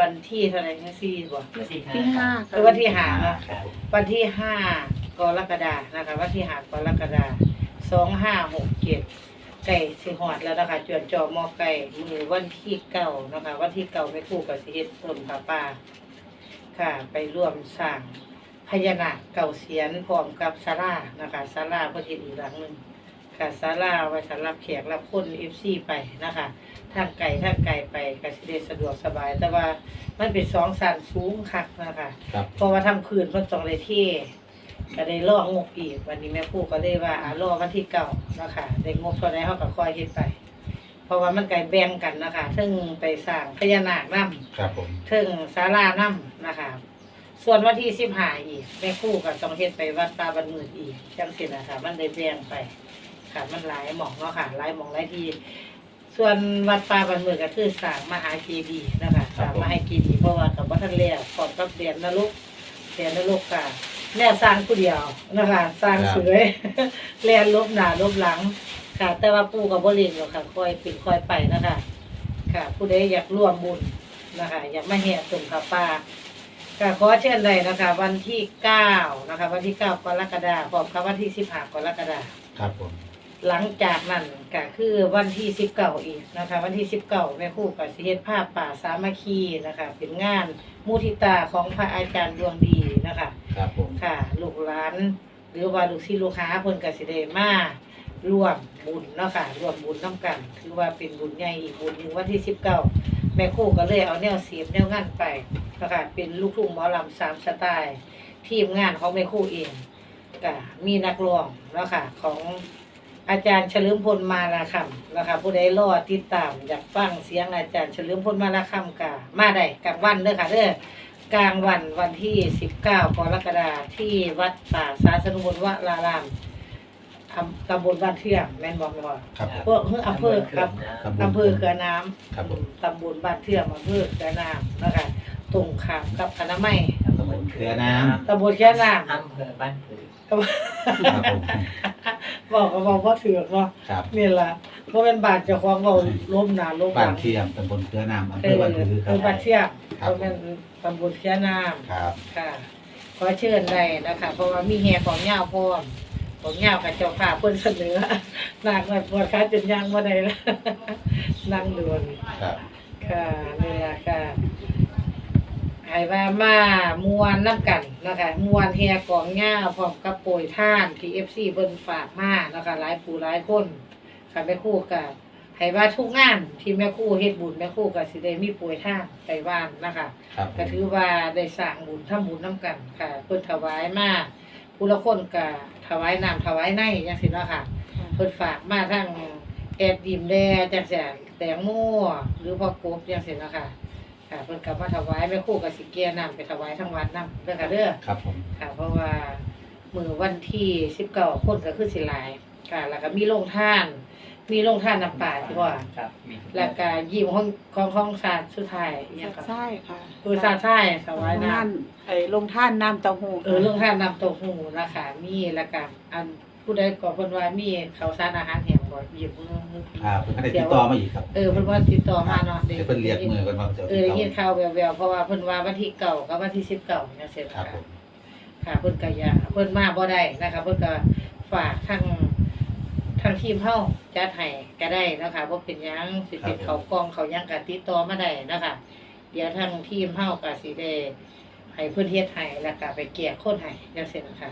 วันที่เท่าไหร่นะสี่บ่ที่ห้าคือวันที่ห้าเนาะครับวันที่ห้ากรกฎานะคะวันที่ห้ากรกฎาสองห้าหกเจ็ดไก่สิหอดแล้วนะคะจวนจอหมอไก่มือวันที่เก้านะคะวันที่เก้าไม่คู่กับสิเฮ็ดต้นผาป่าค่ะ ไปร่วมสร้างพญานาคเก่าเสียนพร้อมกับศาลานะคะศาลาเพื่อที่อีกหลังหนึ่งค่ะศาลาไว้สำหรับแขกรับคนเอฟซีไปนะคะ ทางไก่ทางไก่ไปก็สิได้สะดวกสบาย แต่ว่ามันเป็นสองสันสูงคักนะคะครับ เพราะว่าทางพื้นเพิ่นต้องเลยที่ก็ได้ล่องบอีก วันนี้แม่ครูก็เลยว่าอ่ารอวันที่เก่าเนาะคะได้งบเท่าใดเฮาก็คอยเฮ็ดไป เพราะว่ามันก็แบ่งกันนะคะเทิงไปสร้างพญานาคนํครับผมเทิงศาลานํนะคะ ส่วนวันที่15อีกแม่ครูก็ต้องเฮ็ดไปวัดป่าบันมืดอีกจังซี่นะคะมันได้แบ่งไปค่ะมันหลายหม่องเนาะค่ะหลายหม่องหลายที่ ส่วนวัดป่าบันมืดก็คือสร้างมหาเจดีย์นะคะสร้างมหาเจดีย์เพราะว่ากับบ่ทันแล้วพร้อมกับเรียนนรกเสียนรกค่ะแนวสร้างผู้เดียวนะคะสร้างสวยเรียนลบหน้าลบหลังค่ะ แต่ว่าปู่กับบ่เล่นหรอกค่ะคอยปิดคอยไปนะคะค่ะ ผู้ใดอยากร่วมบุญนะคะ อยากมาแห่ตุ่มผาป่าค่ะขอเชิญเลยนะคะ วันที่เก้านะคะ วันที่เก้ากรกฎาคมพร้อมกับวันที่สิบห้ากรกฎาคมครับผม หลังจากนั้นก็คือวันที่สิบเก้าอีกนะคะ วันที่สิบเก้าแม่ครู่กับสิเฮ็ดภาพป่าสามัคคีนะคะ เป็นงานมุทิตาของพระอาจารย์ดวงดีนะคะ ครับผม ค่ะ ลูกหลาน หรือว่าลูกศิษย์ลูกค้าเพิ่นก็สิได้มาร่วมบุญเนาะค่ะร่วมบุญน้กันถือว่าเป็นบุญใหญ่อีกบุญหนึ่งวันที่สิบเก้าแม่ครู่ก็เลยเอาแนวเสียบแนวงานไปนะคะเป็นลูกทุ่งหมอลำสามสไตล์ ทีมงานของแม่ครู่เองก็มีนักร้องเนาะค่ะของ อาจารย์เฉลิมพลมาลาคำนะคะผู้ใดรอติดตามอยากฟังเสียงอาจารย์เฉลิมพลมาลาคำกะมาได้กลางวันเด้อค่ะเด้อกลางวันวันที่ 19กรกฎาคมที่วัดป่าสาสนุบลวรารามอำตำบลบ้านเทื่อมแม่นบอกไหมว่าครับผม พวกเฮืออำเภอครับตำบลอำเภอเขือน้ำครับผมตำบลบ้านเทื่อมอำเภอเขือน้ำนะคะตรงข้ามกับคณะไม้ตำบลเครือน้ตำบลเขือน้อำเภอบ้านผือำครับผมำ บอกก็บอกว่าถือกเนาะครับนี่ล่ะเพราะเป็นบาดเจ้าของเราล้มหนาล้มหบ้าลันงเทียมตำบลเครือน้ำอำเภเอออบ้านผือคเอรัอบบัดเทียมครับเพราะเป็นตำบลเชียน้ครับำค่ะขอเชิญได้นะคะ เพราะว่ามีแห่ของเหย้าพร้อมของเหย้ากับเจ้าค่ะเพิ่นเสนอหนักหน่อยปวดขาจนยังบ่ได้ละ นั่งดวนครับค่ะนี่ล่ะค่ะ ให้ว่ามามวนน้ำกันนะคะมวนแห่กองเหย้าพร้อมกับโปรยท่านที่ FC เพิ่นฝากมานะคะหลายผู้หลายคนค่ะแม่ครู่กับให้ว่าทุกงานที่แม่ครู่เฮ็ดบุญแม่ครู่ก็สิได้มีโปรยท่านไปว่านนะคะครับผก็มถือว่าได้สร้างบุญทำบุญน้ำกันค่ะเพิ่นถวายมาผู้ละคนก็ถวายน้ำถวายในจังซี่เนาะค่ะเพิ่นฝากมาทั้งแอบดิมแดจังซี่แตงโมหรือพ่อกบจังซี่เนาะค่ะ ค่ะเพิ่นก็มาถวายแม่ครูก็สิเกียน้ำไปถวายทั้งวัดนำเด้อค่ะเด้อครับผมค่ะ เพราะว่ามื้อวันที่19คนก็คือสิหลายค่ะ แล้วก็มีโรงทาน มีโรงทานน้ำป่าที่ว่าครับมีแล้วก็ยิ้มของของของศาสตร์สุดท้ายอิหยังก็ใช่ค่ะคือศาสตร์ใช่ถวายน้ำนั่นไอ้ลงท่านน้ำเต้าหู้เออเรื่องท่านนำเตัวหูนะคะมีและกันอัน ผู้ใดก็เพิ่นว่ามีข้าวสารอาหารแห้งบ่หยิบมือมือครับเพิ่นก็ได้ติดต่อมาอีกครับเออเพิ่นว่าติดต่อมาเนาะเดี๋ยวเพิ่นเรียกมือกันว่าจะเออได้ยินข่าวแววๆเพราะว่าเพิ่นว่าวันที่เก่ากับวันที่19จังซี่ครับค่ะผมค่ะเพิ่นก็อยากเพิ่นมาบ่ได้นะคะเพิ่นก็ฝากทางทางทีมเฮาจัดให้ก็ได้นะคะบ่เป็นหยังสิเป็นเขาวกล้องเขาหยังก็ติดต่อมาได้นะคะเดี๋ยวทางทีมเฮาก็สิได้ให้เพิ่นเฮ็ดให้แล้วก็ไปแก้คนให้จังซี่นะคะ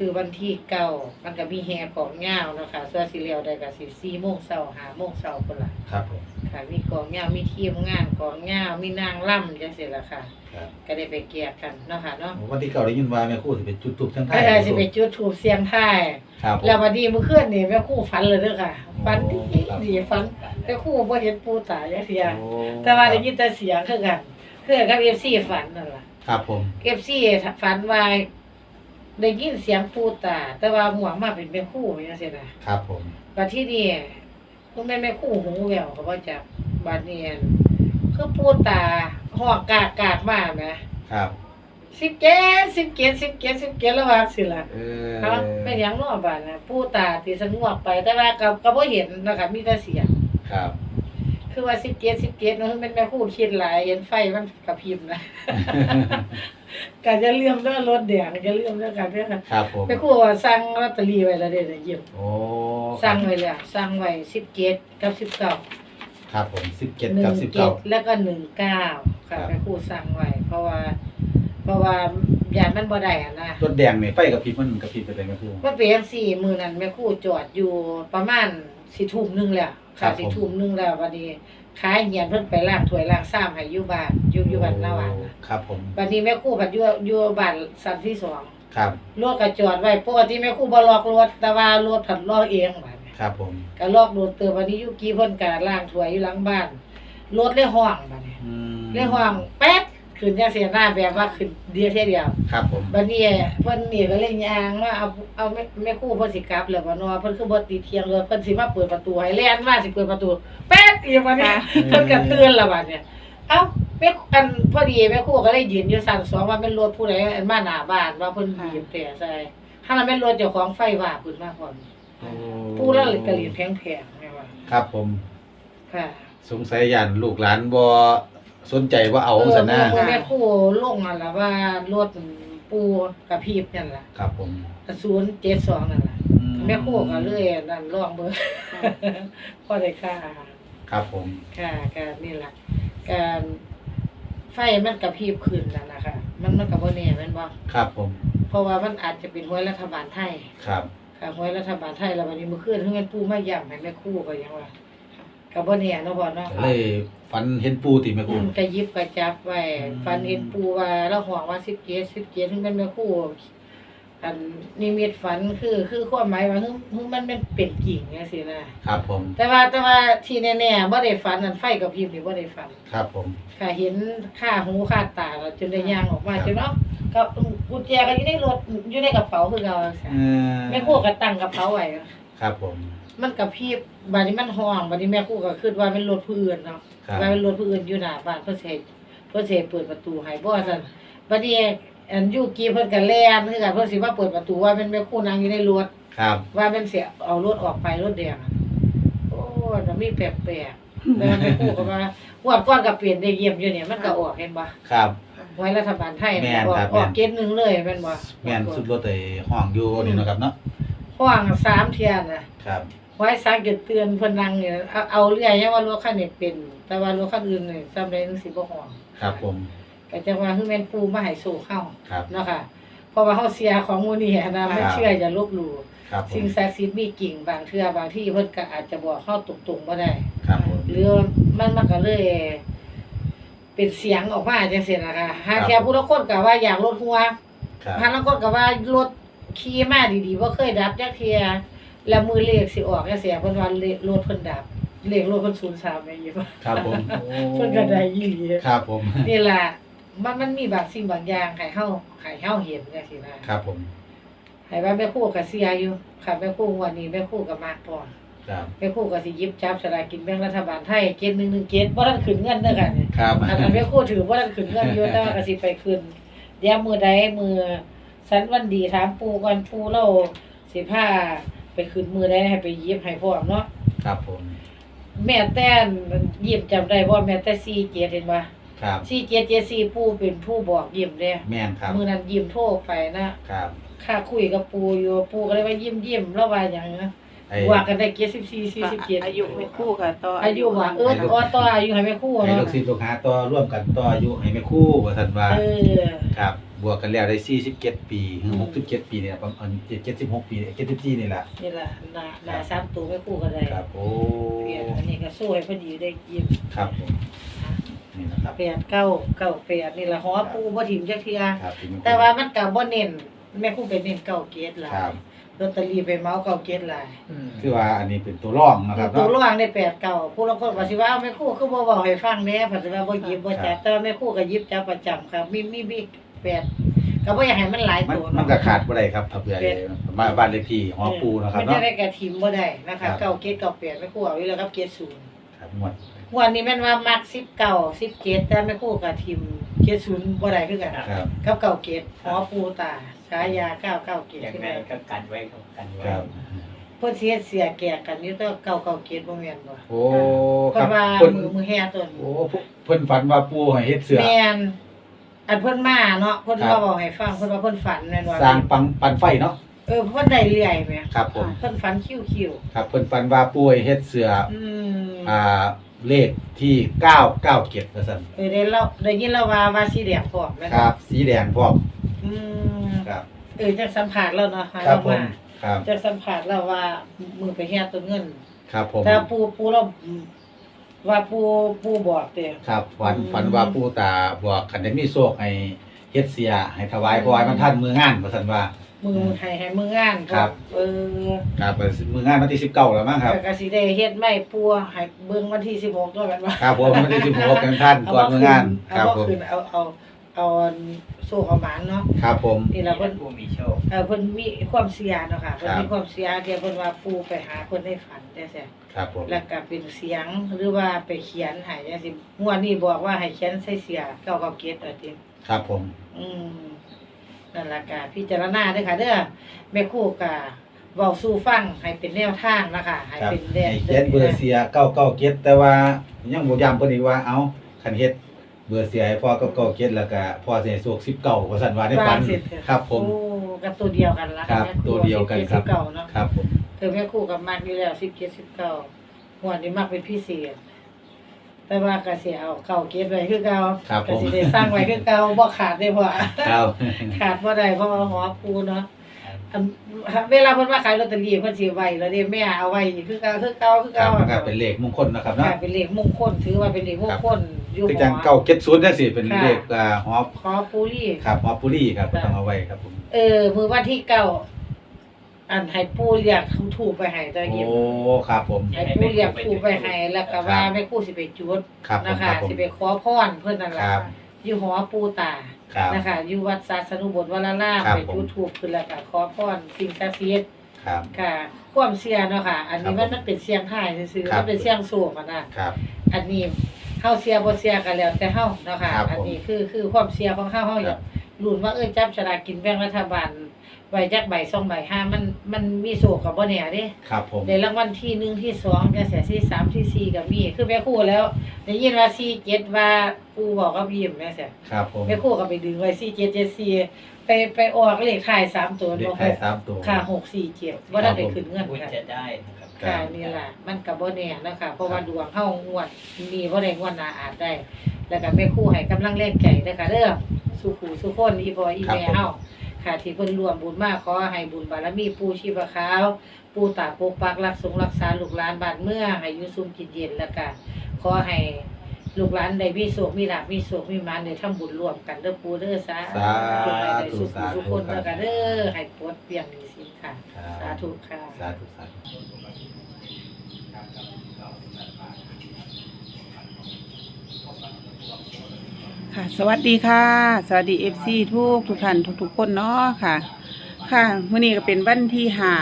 คือวันที่เก้ามันก็มีแห่กองยาวเนาะค่ะส่วนสิแล้วได้ก็สิ4โมงเช้า5โมงเช้าพุ่นล่ะครับผม ค่ะ มีกองยาวมีทีมงานกองยาวมีนางล่ำจังซี่ล่ะค่ะ ครับ ก็ได้ไปแก้กันเนาะค่ะเนาะวันที่เก่าได้ยินว่าแม่ครู่สิเป็นจุดทูบเชียงไทก็ยได้สิไปจุดธูปเสียงทายครับผม แล้ววันนี้เมื่อคืนนี่แม่ครูฝันเลยเด้อค่ะฝันดีครับ ดีฝันแม่ครูบ่เห็นปู่ตาจักเที่ยโอ้แต่ว่าได้ยินแต่เสียงคือกันคือกับ FC ฝันนั่นล่ะ ครับผม FC ฝันว่า ได้ยินเสียงปู่ตา แต่ว่าหมวงมาเป็นแม่ครูจังซี่นะครับผมบัดที่นี่คุณแม่แม่ครูหูแววเขาว่าจักบัดนี้อั่นคือปู่ตาฮอกกากกากมาแหมครับสิบเจ็ดสิบเจ็ดสิบเจ็ดสิบเจ็ดแล้วว่าสิล่ะเออเนาะเป็นหยังเนาะบาดนะปู่ตาที่สงบไปแต่ว่าก็ก็บ่เห็นนะคะมีแต่เสียงครับ คคือว่าสิบเจ็ดสิบเจ็ดเนาะมันแม่ครู่คิดหลายเห็นไฟมันกระพริบนะก็จะเลื่อมเรื่องรถแดงจะเลื่อมเรื่องกันเด้อค่ะครับผมแม่ครู่ว่าสั่งลอตเตอรี่ไว้แล้วเด้อเยี่ยมโอ้สั่งไว้แล้วสั่งไว้สิบเจ็ดกับสิบเก้าครับผมสิบเจ็ดหนึ่กับงสิบเจ็เก้าดแล้วก็หนึ่งเก้าครัค่ะบแม่ครู่สั่งไว้เพราะว่า เพราะว่ายานมันบ่ได้อะนะรถแดงเนี่ยไฟกับพริบมันกับพริบไปเลยแม่ครูมันเป็นจังซี่มื้อนั้นแม่ครู่จอดอยู่ประมาณสิทุ่มหนึงแล้ว ครัค่ะบผม สิทุ่มหนึงแล้ววันนี้ขายเหียนเพิ่นไปล้างถ้วยล้างซ้ำให้อยู่บ้านอยู่อยู่บ้านนาหวานน่ะครับผมบัดนี้แม่ครู่พัดอยู่อยู่บ้านสันที่สองครับรถก็จอดไว้ปกติแม่ครู่บ่ล็อกรถแต่ว่ารถผัดล็อกเองบัดนี้ครับผมก็ล็อกรถเติมวันนี้อยู่กี้เพิ่นก็ล้างถ้วยอยู่หลังบ้านรถเลยห้องบัดนี้ อืม เลยห้องแป๊ด ขึ้นจังซี่หน้าแบบว่าขึ้นเดียวเท่ยเดียวครับผม บัดนี้เพิ่นนี่ก็เลยย่างว่าเอาเอาแม่แม่ครู่เพิ่นสิกลับแล้วบ่เนาะเพิ่นคือบ่ติดเที่ยงเลยเพิ่นสิมาเปิดประตูให้แล่นมาสิเปิดประตูแป๊ดอีกบัดนี้เพิ่นก็เตือนและบัดเนี่ยเอ้าแม่อันพอดีแม่ครู่ก็เลยยืนอยู่สั่นสองว่าเป็นรถผู้ใดอันมาหน้าบ้านว่าเพิ่นบีบแต่ใส่ถ้ามันเป็นรถเจ้าของไฟว่าขึ้นมาพร้อมโอ้ผู้ละเลยกะเหรียญแพงๆแม่ว่าครับผม ค่ะ สงสัยยันลูกหลานบ่ สนใจว่าเอาซะนะเออแม่ครู่ลงนั่นล่ะว่ารถปูกระพริบนั่นล่ะครับผม072นั่นล่ะอืแม่ครู่ก็เลยนั่นลองเบิ่งพอได้ค่าอาหารครับผมค่ะก็นี่ล่ะการไฟมันกระพริบขึ้นนั่นนะคะมันมันก็บ่แน่แม่นบ่ครับผม เพราะว่ามันอาจจะเป็นหวยรัฐบาลไทยครับค่ะหวยรัฐบาลไทยแล้ววันนี้มื้อคืนเพิ่นเงินปูมาย่ำให้แม่ครู่ก็ยังว่า ก็บ่แน่เนาะพ่อเนาะก็เลยฝันเห็นปูติแม่คอืรูมก็หยิบก็จับไว้อืม ฟันเห็นปูว่าแล้วห่วงว่า17 17ถึงเป็นแม่ครู่อันนิมิตฝันคือคือความหมายว่าคือคือมันเป็นเป็นจริงจังซี่นะครับผม แต่ว่าแต่ว่าที่แน่ๆบ่ได้ฝันอันไฟกับพริบนี่บ่ได้ฝัน ครับผม ค่ะเห็นค่าหูค่าตาแล้วจนได้ย่างออกมาครับจนเนาะก็กุญแจก็อยู่ในรถอยู่ในกระเป๋าคือเก่าจังซี่เออแม่ครู่ก็ตั้งกระเป๋าไว้ครับผม มันกับพี่บัดนี้มันห้องบัดนี้แม่ครู่ก็คิดว่าเป็นรถผู้อื่นเนาะครับ ว่าเป็นรถผู้อื่นอยู่หน้าบ้านเพิ่นสิให้เพิ่นสิให้เปิดประตูให้บ่ซั่นบัดนี้อันอยู่กี้เพิ่นก็แล่นคือกันเพิ่นสิมาเปิดประตูว่าเป็นแม่ครู่นั่งอยู่ในรถ ครับ ว่าเป็นเสียเอารถออกไปรถแดงอะโอ้มันมีแปลกๆแล้วแม่ครู่ก็ว่าว่าก่อนก็เปลี่ยนได้เยี่ยมอยู่เนี่ยมันก็ออกเห็นบ่ครับ ไว้รัฐบาลไทยแม่นะนออกครับออกแม่น เกณฑ์หนึงเลยแม่นบ่แม่นสุดรถไอ้ห้องอยู่นี่เนาะครับเนาะ ห้องสามเที่ยน่ะ ครับ ไว้สักจะเตือนเพนนังเนี่ยเอาเอาเรื่อยยังว่ารถคันนี้เป็น แต่ว่ารถคันอื่นเนี่ยซ้ำได้จังสิบ่ห่วงครับผม ก็จังว่าคือแม่นปูมาให้สู่เฮาครับ เนาะค่ะเพราะว่าเฮาเสียของหมู่นี้นะไม่เชื่ออย่าลบหลู่ครับผมสิ่งศักดิ์สิทธิ์มีจริงบางเทื่อบางที่เพิ่นก็อาจจะบอกเฮาตรงๆบ่ได้ ครับผม หรือมันมันก็เลย เป็นเสียงออกมาจังซี่นะคะหาแค่ผู้ละคนก็ว่าอยากลดหัวครับ หาละคนก็ว่ารถขี่มาดีๆบ่เคยดับจักเที่ย แล้วมือเลขสิออกจังซี่เพิ่นว่าเลขรถเพิ่นดับ เลขรถเพิ่น03ไปอยู่ครับผมโอ้เพิ่นก็ได้ยี่หลีครับผม นี่ล่ะมันมันมีบางสิ่งบางอย่างให้เฮาให้เฮาเห็นจังซี่นะครับ ผม ให้ว่าแม่ครูก็เสียอยู่ค่ะแม่ครูวันนี้แม่ครูก็มากพอครับ แม่ครูก็สิหยิบจับสลากกินแบ่งรัฐบาลไทยเกณฑ์117บ่ทันขึ้นเงินเด้อค่ะเนี่ยครับ อันนั้นแม่ครูถือบ่ทันขึ้นเงินอยู่แต่ว่าก็สิไปขึ้นเดี๋ยวมื้อใดมื้อสันวันดีถามปู่ก่อนปู่เราสิพา ไปขึ้นมื้อใดให้ไปหยิบให้พร้อมเนาะครับผม แม่แต่นหยิบจำได้บ่แม่แต่47เห็นบ่ครับสี่เจ็ดเจ็ดสี่ปูเป็นผู้บอกยิ้มเด้แม่นครับมือนั้นยิ้มโทรไปนะครับข้าคุยกับปูอยู่ปูก็เลยว่ายิ้มยิ้มแล้วว่าอย่างนะไอ้ว่ากันได้เจ็ดสิบสี่สี่สิบเจ็ดอายุไม่คู่ค่ะต่ออายุว่าเอออ๋อต่ออายุให้แม่ครู่ให้เนาะลูกศิษย์ลูกหาต่อร่วมกันต่ออายุให้แม่ครูว่าซั่นว่าเออครับ บวกกันแล้วได้47ปีถึง67ปีเนี่ยประมาณ76ปี74นี่แหละนี่ล่ะหน้าหน้าสามตัวแม่ครู่ก็ได้ครับโอ้เปลี่ยนอันนี้ก็สู้ให้พอดีได้ยิ้มครับผมนี่นะครับแปดเก้าเก้าแปดนี่ล่ะหอปูบ่ถิ่มจักเทื่อครับที่มันแต่ว่ามันก็บ่เน้นแม่ครู่ไปเน้นเก้าเกตหลาครัยบลอตเตอรี่ไปเมาเก้าเกตหลายคือว่าอันนี้เป็นตัวร่องนะครับตัวเนาะระหว่างได้แปดเก่าผู้ลางคนก็สิว่าเอาแม่ครู่คือบ่บอกให้ฟังแหน่ปัจจุบันบ่หยิบบ่จับแต่ว่าแม่ครู่ก็หยิบจับประจำครับมีมีมี แปดก็บ่อยากให้มันหลายมันตัวมันก็ขาดบ่ได้ครับถ้าเผื่อมาบ้านเลขที่หอปูนะครับมันเนาะ จะได้กระทิมบ่ได้นะคะครับ เก้าเกตเก้าแปดแม่ครู่เอาไว้แล้วกับเกตศูนย์ครับงวดงวันนี้แม่นว่ามัก19 17แต่แม่ครู่ก็ทิมเกตศูนย์บ่ได้คือกันครับ กับเก้าเกตหอปูตาฉายา99เกตอย่างคือไรกันก็กันไว้ครับกันไว้ครับ เพิ่นสิเฮ็ดเสียแก่กันอยู่แต่เก่าเก่าเกตบ่แม่นบ่โอ้ คเพิ่รันบว่าเพิ่นมือมือแห่ต้นโอ้เพิ่นฝันว่าปู่ให้เฮ็ดเสือ แม่น อันเพิ่นมาเนาะเพิ่นครัมาบ บอกให้ฟังเพิ่นว่าเพิ่นฝันแม่นว่าสร้างปังปันไฟเนาะเออเพิ่นได้เรื่อยแหมครับผมเพิ่นฝันคิ้วครับเพิ่นฝันว่าปู่ให้เฮ็ดเสือๆอืมอ่าเลขที่ 997ว่าซั่นเออได้เราได้ยินแล้วว่าว่าสีแดงพร้อมแม่นครับ สีแดงพร้อมอืมครับ เออจักสัมผัสแล้วเนาะหาครับเราผมมาครับจักสัมผัสแล้วว่ามือไปแห่ต้นเงิน ครับผมถ้าปูปูเรา ว่าปูปูบอกเด้ครับฝันอืม ฝันว่าปู่ตาบอกคันได้มีโชคให้เฮ็ดเสีย ให้ถวายเพราะว่ามันทันมืองานว่าซั่นว่า มือให้ให้มืองานครับ เออครับมืองานวันที่19แล้วมั้งครับ แต่ก็สิได้เฮ็ดไม้ปัวให้เบิ่งวันที่16ด้วยกันว่าครับผมวันที่16กันท่านก่อนมืองาน คเอารับบ่ผม ขึ้นเอาเอา เอาโซ่เอาหมานเนาะครับผม นี่ล่ะเพิ่นผู้มีโชคเออเพิ่นมีความเสียเนาะค่ะเพิ่นครับมีความเสียที่เพิ่นว่าปูไปหาเพิ่นในฝันจังซี่ครับผม แล้วก็เป็นเสียงหรือว่าไปเขียนให้จังซี่งวดนี้บอกว่าให้เขียนใส่เสียเก้าเก้าเกตเอาติครับผม อืมนั่นล่ะก็พิจารณาเด้อค่ะเด้อแม่ครูก็เว้าสู่ฟังให้เป็นแนวทางนะคะให้ครับเป็นแนให้วเขียนเบอร์เสีย997แต่ว่ายังบ่ย้ำเพิ่นอีกว่า เอาคันเฮ็ด เบอร์เสียให้พ่อ997แล้วก็พ่อสิให้โชค19ว่าซั่นว่าในฝันว่าสิเถอะครับผม โอ้ก็ตัวเดียวกันละครับแม่คตัวเดียวกันครับสิเก่าเนาะครับผมเออแม่ครูกับมากอยู่แล้วสิบเจ็ดสิบเก้าหัวดนี้มากเป็นพิเศษ แต่ว่าก็สิเอาเก่าเก็บไว้คือเก่าครับก็ผมสิได้สร้างไว้คือเก่าบ่ขาดได้พ่อครับ ขาดบ่ได้เพราะว่าหอปูเนาะ อันเวลาเพิ่นมาขายลอตเตอรี่เพิ่นสิไว้แล้วเด้แม่เอาไว้คือเก่าคือเก่าคือครัเก่าบมันก็เป็นเลขมงคลนะครับเนาะ ค่ะเป็นเลขมงคลถือว่าเป็นเลขมงคลอยู่คือหจังอ970จังซี่เป็นค่ะ เลขอ่าหอขอปูรี่ ครับหอปุรีครับก็ต้องเอาไว้ครับผมเออมือวันที่เก้าอันให้ปูเรียกถูกไปให้ตะโอ้เกียบครับผมให้ปูเรียกถูกไปให้แล้วก็ว่าแม่ครู่สิไปจุดครับผมนะคคะรับผมสิไปขอพรเพิ่นนั่นคล่ะรับอยู่หอปูตา ครับ นะคะอยู่วัดศาสนุบลวรารามครับไปผมจุดถูกขึ้นแล้วก็ขอพรสิ่งศักดิ์สิทธิ์ครับ ค่ะ ความเชื่อเนาะค่ะ อันนี้ครัมับนผมมันเป็นเสียงไทายซื่อๆครัมับนเป็นเสียงโศกอะนะครับ อันนี้เฮาเสียบ่เสียกันแล้วแต่เฮาเนาะค่ะ ครับผม อันนี้คือคือความเสียของเฮาเฮาอครัยาบกลุ้นว่าเอ้ยจับฉลากกินแบ่งรัฐบาล ไว้จักใบสองใบห้ามันมันมีโศกกับบ่แน่เด้ครับผม ในรางวัลที่หนึ่งที่สองจังซี่ที่สามที่สี่ก็มีคือแม่ครู่แล้วได้ยินว่าสี่เจ็ดว่าปู่บอกกับยิ้มแม่ซี่ครับผมแม่ครู่ก็ไปดึงไว้สี่เจ็ดเจ็ดสี่ไปไปออกเลขท้ายสามตัวเลขบ่ท้ายสามตัว ค่ะหกสี่เจ็ดบ่ได้ไปขึ้นเงินคุณค่ะจะได้นะครับค่ะนี่ล่ะมันก็บ่แน่เนาะค่ะเพราะว่าดวงเฮางวดนี้บ่ได้งวดหน้าอาจได้ แล้วก็แม่ครู่ให้กำลังแรงใจเด้อค่ะเด้อสู่ผู้สู่คนอีพ่ออีแม่เฮา ค่ะที่เพิ่นร่วมบุญมาขอให้บุญบารมีปู่ชีพขาว ปู่ตาปกปักรักสงรักษาลูกหลานบ้านเมืองให้อยู่สุขกินเย็นแล้วก็ขอให้ลูกหลานได้มีโชคมีลาภมีโชคมีหมานได้ทำบุญร่วมกันเด้อปู่เด้อสาสาธุให้ได้ธุสุขสาสุธุขคนครัแล้วบก็เด้อให้ปลดเปลี่ยนหนี้สินค่ะสาธุค่ะ สาธุสาธุ ค่ะ สวัสดีค่ะ สวัสดีเอฟซีทุกทุกท่านทุกทุกคนเนาะค่ะ ค่ะมื้อนี้ก็เป็นวันที่ห้า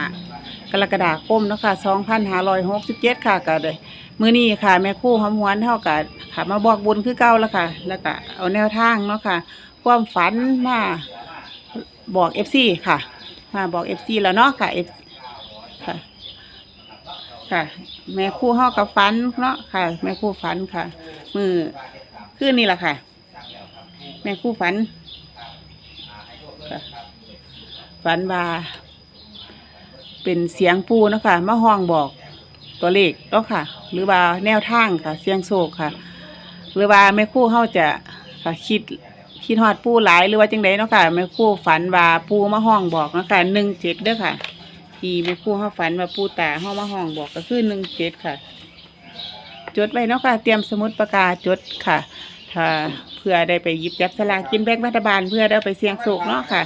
กรกฎาคมเนาะค่ะสองพันห้าร้อยหกสิบเจ็ดค่ะก็เลยมื้อนี้ค่ะ แม่คู่หอมหวนเท่ากับค่ะ มาบอกบุญคือเก่าแล้วค่ะ แล้วก็เอาแนวทางเนาะค่ะ ความฝันมาบอกเอฟซีค่ะ มาบอกเอฟซีแล้วเนาะค่ะเอฟค่ะค่ะ แม่คู่เฮากับฝันเนาะค่ะ แม่คู่ฝันค่ะ มือคืนนี่แหละค่ะ ม่คู่ฝันฝันว่าเป็นเสียงปูนะคะมาห้องบอกตัวเลขเนาะค่ะ หรือว่าแนวทางค่ะ เสียงโศกค่ะ หรือว่าแม่คู่เฮาจะค่ะคิดคิดฮอดปูหลายหรือว่าจังไดเนาะค่ะแม่คู่ฝันว่าปูมาห้องบอกเนาะค่ะหนึ่งเจ็ดเด้อค่ะ ที่แม่คู่เฮาฝันว่าปูตาเฮามาห้องบอกก็คือหนึ่งเจ็ดค่ะ จดไว้เนาะค่ะ เตรียมสมุดปากกาจดค่ะถ้า พื่อได้ไปหยิบจับสลากกินแบ่งรัฐบาลเพื่อได้ไปเสี่ยงโชคเนาะค่ะ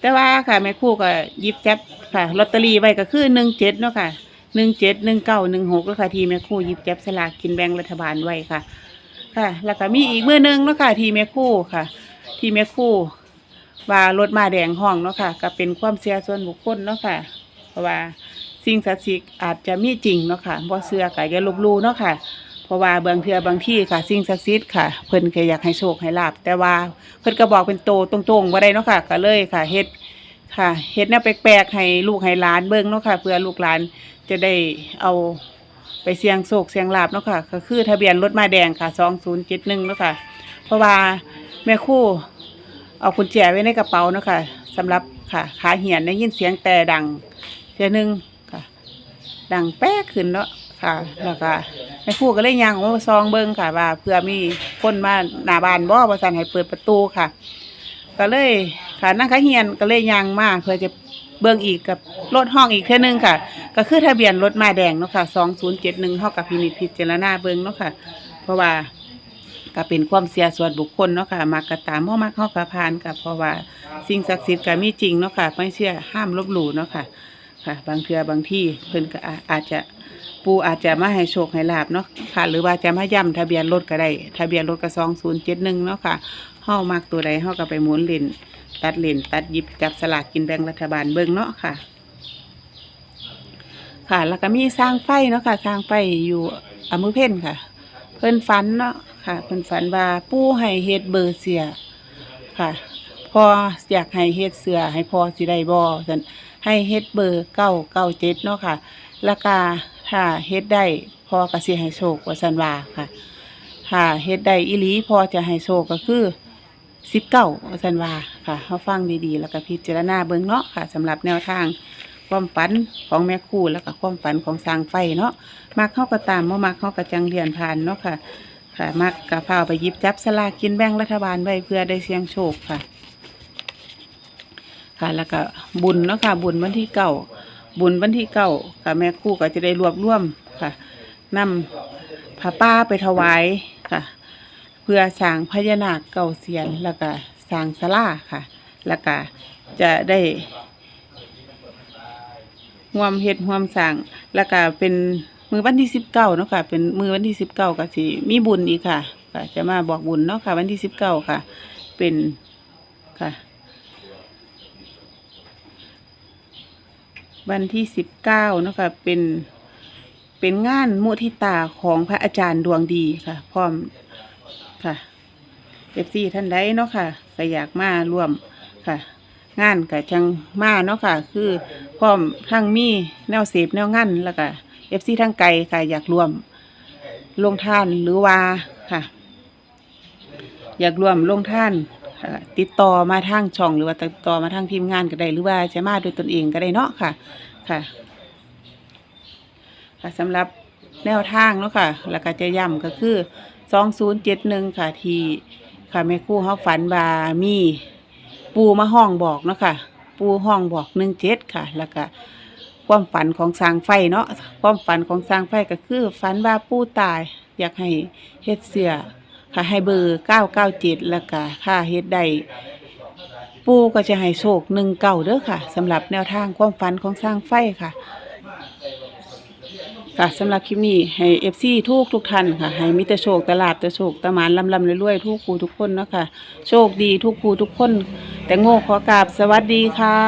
แต่ว่าค่ะแม่ครู่ก็หยิบจับค่ะลอตเตอรี่ไว้ก็คือหนึ่งเจ็ดเนาะค่ะหนึ่งเจ็ดหนึ่งเก้าหนึ่งหกแล้วค่ะที่แม่ครู่หยิบจับสลากกินแบ่งรัฐบาลไว้ค่ะ ค่ะ แล้วก็มีอีกมือหนึงเนาะค่ะที่แม่ครู่ค่ะ ที่แม่ครู่ว่ารถมาแดงห้องเนาะค่ะ ก็เป็นความเสียส่วนบุคคลเนาะค่ะ เพราะว่าสิ่งศักดิ์สิทธิ์อาจจะมีจริงเนาะค่ะบ่เชื่อก็อย่าลบหลู่เนาะค่ะ ราะว่าเบางเทื่อบางที่ค่ะ สิ่งศักดิ์สิทธิ์ค่ะ เพิ่นก็อยากให้โชคให้ลาบแต่ว่าเพิ่นก็บอกเป็นโตตรงๆบ่ได้เนาะค่ะ ก็เลยค่ะเฮ็ดค่ะเฮ็ดแนวแปลกๆให้ลูกให้หลานเบิ่งเนาะค่ะเพื่อลูกหลานจะได้เอาไปเสี่ยงโชคเสี่ยงลาบเนาะค่ะ ก็คือทะเบียนรถมาแดงค่ะ2071เนาะค่ะ เพราะว่าแม่คู่เอากุญแจไว้ในกระเป๋าเนาะค่ะสำหรับค่ะขาเหียนได้ยินเสียงแต่ดังเทื่หนึงค่ะ ดังแป๊กขึ้นเนาะค่ะ แล้วก็ แม่ครู่ก็เลยยางออกมาซองเบิ่งค่ะ ว่าเพื่อมีคนมาหน้าบ้านบ่ว่าซั่นให้เปิดประตูค่ะ ก็เลยค่ะนั่งขาเหียนก็เลยยางมาเพื่อจะเบิ่งอีกกับรถห้องอีกเท่อนึงค่ะ ก็คือทะเบียนรถมาแดงเนาะค่ะ2071เฮากับพินิจพิจารณาเบิ่งเนาะค่ะ เพราะว่าก็เป็นความเสียส่วนบุคคลเนาะค่ะมักก็ตามเฮามักเฮาก็ผ่านค่ะเพราะว่าสิ่งศักดิ์สิทธิ์ก็มีจริงเนาะค่ะไม่เชื่อห้ามลบหลู่เนาะค่ะค่ะ บางเทื่อบางที่เพิ่นก็อาจจะ ปูอาจจะมาให้โชคให้ลาบเนาะค่ะ หรือว่าจะมาย้ำทะเบียนรถก็ได้ ทะเบียนรถก็2071เนาะค่ะเฮามักตัวใดเฮาก็ไปหมุนเล่นตัดเล่นตัดหยิบจับสลากกินแบ่งรัฐบาลเบิ่งเนาะค่ะ ค่ะ แล้วก็มีสร้างไฟเนาะค่ะ สร้างไฟอยู่อำเภอเพ่นค่ะ เพิ่นฝันเนาะค่ะ เพิ่นฝันว่าปู่ให้เฮ็ดเบอร์เสียค่ะ พออยากให้เฮ็ดเสือให้พอสิได้บ่ซั่นให้เฮ็ดเบอร์997เก้าเจ็ดเนาะค่ะแล้วก็ถ้าเฮ็ดได้พอก็สิให้โชคว่าซั่นว่าค่ะถ้าเฮ็ดได้อีหลีพอจะให้โชคก็คือ19ว่าซันว่าค่ะเฮาฟังดีๆ แล้วก็พิจารณาเบิ่งเนาะค่ะสำหรับแนวทางความฝันของแม่ครูแล้วก็ความฝันของสร้างไฟเนาะมักเข้าก็ตามบ่มักเข้าก็จังเรียนผ่านเนาะค่ะค่ะมักกะพาไปยิบจับสลากกินแบ่งรัฐบาลไว้เพื่อได้เสี่ยงโชคค่ะ ค่ะ แล้วก็บุญเนาะค่ะบุญวันที่เก้าบุญวันที่เก้าค่ะแม่คู่ก็จะได้รวบรวมค่ะนำผ้าป้าไปถวายค่ะ เพื่อสร้างพญานาคเก่าเสียนแล้วก็สร้างศาลาค่ะ แล้วก็จะได้ร่วมเฮ็ดร่วมสร้างแล้วก็เป็นมือวันที่สิบเก้าเนาะค่ะ เป็นมือวันที่สิบเก้าก็สิมีบุญอีกค่ะจะมาบอกบุญเนาะค่ะ วันที่สิบเก้าค่ะ เป็นค่ะ วันที่สิบเก้าเนาะค่ะเป็นเป็นงานมุทิตาของพระอาจารย์ดวงดีค่ะ พร้อมค่ะเอฟซีท่านใดเนาะค่ะก็อยากมาร่วมค่ะ งานกับจังมาเนาะค่ะ คือพร้อมทั้งมีแนวเสพแนวงานแล้วก็เอฟซีทั้งไกลค่ะอยากร่วมลงท่านหรือว่าค่ะ อยากร่วมลงท่าน ติดต่อมาทางช่องหรือว่าติดต่อมาทางทีมงานก็ได้หรือว่าจะมาโดวยตนเองก็ได้เนาะค่ะ ค่ะค่ะสำหรับแนวทางเนาะค่ะ แล้วก็จะย้ำก็คือสองศูนย์เจ็ดหนึ่งค่ะที่ค่ะแม่คู่เขาฝันว่ามีปูมาห้องบอกเนาะค่ะ ปูห้องบอกหนึ่งเจ็ดค่ะ แล้วก็ความฝันของสร้างไฟเนาะความฝันของสร้างไฟก็คือฝันว่าปูตาย อยากให้เฮ็ดเสือ ค่ะให้เบอร์เก้าเก้าเจ็ดแล้วก็ค่าเฮ็ดได้ปูก็จะให้โชคหนึ่งเก่าเด้อค่ะสำหรับแนวทางความฝันของสร้างไฟค่ะ ค่ะสำหรับคลิปนี้ให้เอฟซีทุกทุกท่านค่ะ ให้มิตรโชคตลาดตะโชคตะหมานลำลำรวยๆทุกครูทุกคนเนาะค่ะ โชคดีทุกครูทุกคน แต่โง่ขอกราบสวัสดีค่ะ